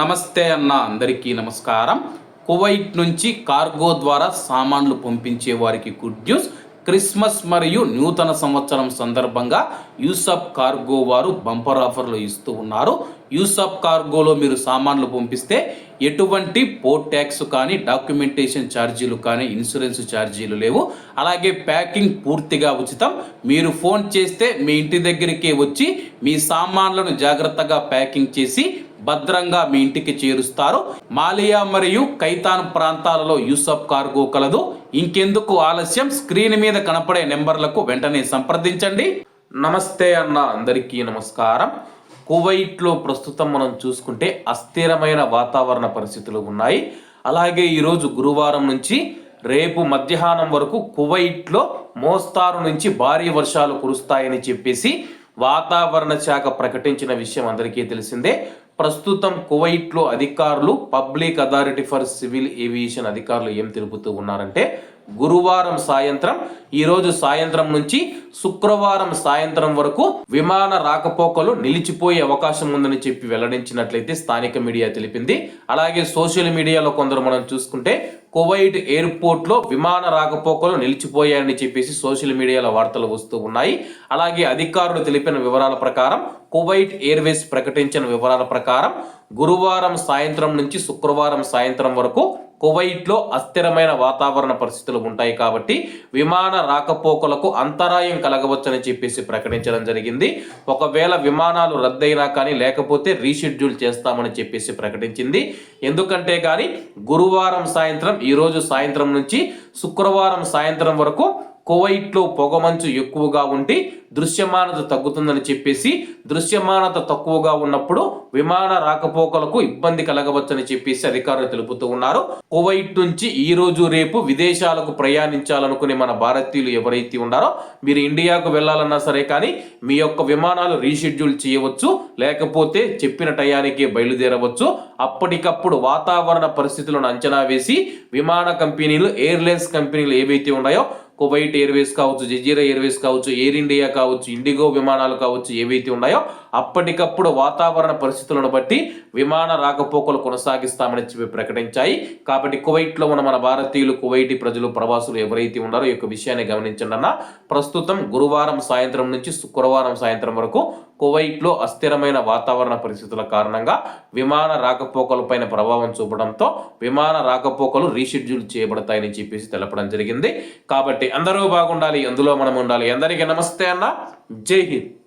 నమస్తే అన్న అందరికీ నమస్కారం. కువైట్ నుంచి కార్గో ద్వారా సామాన్లు పంపించే వారికి గుడ్ న్యూస్. క్రిస్మస్ మరియు నూతన సంవత్సరం సందర్భంగా యూసఫ్ కార్గో వారు బంపర్ ఆఫర్లు ఇస్తూ ఉన్నారు. యూసఫ్ కార్గోలో మీరు సామాన్లు పంపిస్తే ఎటువంటి పోర్ట్ ట్యాక్స్ కానీ డాక్యుమెంటేషన్ ఛార్జీలు కానీ ఇన్సూరెన్స్ ఛార్జీలు లేవు. అలాగే ప్యాకింగ్ పూర్తిగా ఉచితం. మీరు ఫోన్ చేస్తే మీ ఇంటి దగ్గరికే వచ్చి మీ సామాన్లను జాగ్రత్తగా ప్యాకింగ్ చేసి భద్రంగా మీ ఇంటికి చేరుస్తారు. మాలియా మరియు కైతాన్ ప్రాంతాలలో యూసఫ్ కార్గో కలదు. ఇంకెందుకు ఆలస్యం? స్క్రీన్ మీద కనపడే నెంబర్లకు వెంటనే సంప్రదించండి. నమస్తే అన్న అందరికీ నమస్కారం. కువైట్లో ప్రస్తుతం మనం చూసుకుంటే అస్థిరమైన వాతావరణ పరిస్థితులు ఉన్నాయి. అలాగే ఈరోజు గురువారం నుంచి రేపు మధ్యాహ్నం వరకు కువైట్లో మోస్తారు నుంచి భారీ వర్షాలు కురుస్తాయని చెప్పేసి వాతావరణ శాఖ ప్రకటించిన విషయం అందరికీ తెలిసిందే. ప్రస్తుతం కువైట్లో అధికారులు public authority for civil aviation అధికారులు ఏం తెలుపుతూ ఉన్నారంటే గురువారం సాయంత్రం ఈరోజు సాయంత్రం నుంచి శుక్రవారం సాయంత్రం వరకు విమాన రాకపోకలు నిలిచిపోయే అవకాశం ఉందని చెప్పి వెల్లడించినట్లయితే స్థానిక మీడియా తెలిపింది. అలాగే సోషల్ మీడియాలో కొందరు మనం చూసుకుంటే కువైట్ ఎయిర్పోర్ట్లో విమాన రాకపోకలు నిలిచిపోయాయని చెప్పేసి సోషల్ మీడియాలో వార్తలు వస్తూ ఉన్నాయి. అలాగే అధికారులు తెలిపిన వివరాల ప్రకారం కువైట్ ఎయిర్వేస్ ప్రకటించిన వివరాల ప్రకారం గురువారం సాయంత్రం నుంచి శుక్రవారం సాయంత్రం వరకు కువైట్లో అస్థిరమైన వాతావరణ పరిస్థితులు ఉంటాయి కాబట్టి విమాన రాకపోకలకు అంతరాయం కలగవచ్చని చెప్పేసి ప్రకటించడం జరిగింది. ఒకవేళ విమానాలు రద్దయినా కానీ లేకపోతే రీషెడ్యూల్ చేస్తామని చెప్పేసి ప్రకటించింది. ఎందుకంటే కానీ గురువారం సాయంత్రం ఈరోజు సాయంత్రం నుంచి శుక్రవారం సాయంత్రం వరకు కువైట్లో పొగమంచు ఎక్కువగా ఉండి దృశ్యమానత తగ్గుతుందని చెప్పేసి దృశ్యమానత తక్కువగా ఉన్నప్పుడు విమాన రాకపోకలకు ఇబ్బంది కలగవచ్చని చెప్పేసి అధికారులు తెలుపుతూ ఉన్నారు. కువైట్ నుంచి ఈ రోజు రేపు విదేశాలకు ప్రయాణించాలనుకునే మన భారతీయులు ఎవరైతే ఉన్నారో మీరు ఇండియాకు వెళ్ళాలన్నా సరే కానీ మీ యొక్క విమానాలు రీషెడ్యూల్ చేయవచ్చు లేకపోతే చెప్పిన టయానికి బయలుదేరవచ్చు. అప్పటికప్పుడు వాతావరణ పరిస్థితులను అంచనా వేసి విమాన కంపెనీలు ఎయిర్లైన్స్ కంపెనీలు ఏవైతే ఉన్నాయో కువైట్ ఎయిర్వేస్ కావచ్చు జజీరా ఎయిర్వేస్ కావచ్చు ఎయిర్ ఇండియా కావచ్చు ఇండిగో విమానాలు కావచ్చు ఏవైతే ఉన్నాయో అప్పటికప్పుడు వాతావరణ పరిస్థితులను బట్టి విమాన రాకపోకలు కొనసాగిస్తామని చెప్పి ప్రకటించాయి. కాబట్టి కువైట్లో ఉన్న మన భారతీయులు కువైటీ ప్రజలు ప్రవాసులు ఎవరైతే ఉన్నారో ఈ యొక్క విషయాన్ని గమనించండి అన్న. ప్రస్తుతం గురువారం సాయంత్రం నుంచి శుక్రవారం సాయంత్రం వరకు కువైట్లో అస్థిరమైన వాతావరణ పరిస్థితుల కారణంగా విమాన రాకపోకలపైన ప్రభావం చూపడంతో విమాన రాకపోకలు రీషెడ్యూల్ చేయబడతాయని చెప్పేసి తెలపడం జరిగింది. కాబట్టి అందరూ బాగుండాలి అందులో మనం ఉండాలి. అందరికీ నమస్తే అన్న. జై హింద్.